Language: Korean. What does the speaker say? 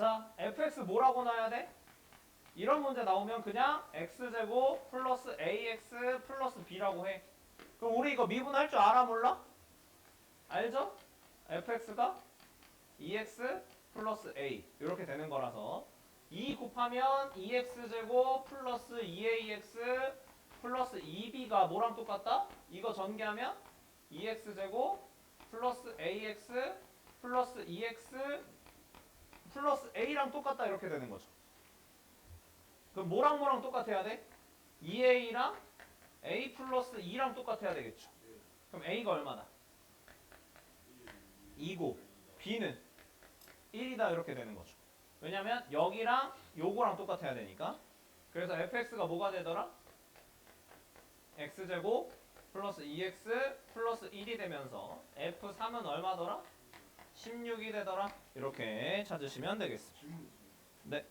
자, fx 뭐라고 놔야 돼? 이런 문제 나오면 그냥 x제곱 플러스 ax 플러스 b라고 해. 그럼 우리 이거 미분할 줄 알아 몰라? 알죠? fx가 e x 플러스 a 이렇게 되는 거라서 2 곱하면 e x 제곱 플러스 e a x 플러스 2b가 뭐랑 똑같다? 이거 전개하면 e x 제곱 플러스 a x 플러스 e x 2a랑 똑같다 이렇게 되는 거죠. 그럼 뭐랑 뭐랑 똑같아야 돼? 2a랑 a 플러스 2랑 똑같아야 되겠죠. 그럼 a가 얼마다? 2고 b는 1이다 이렇게 되는 거죠. 왜냐면 여기랑 요거랑 똑같아야 되니까. 그래서 fx가 뭐가 되더라? x제곱 플러스 e 2x 플러스 1이 되면서 f3은 얼마더라? 16이 되더라. 이렇게 찾으시면 되겠습니다. 네.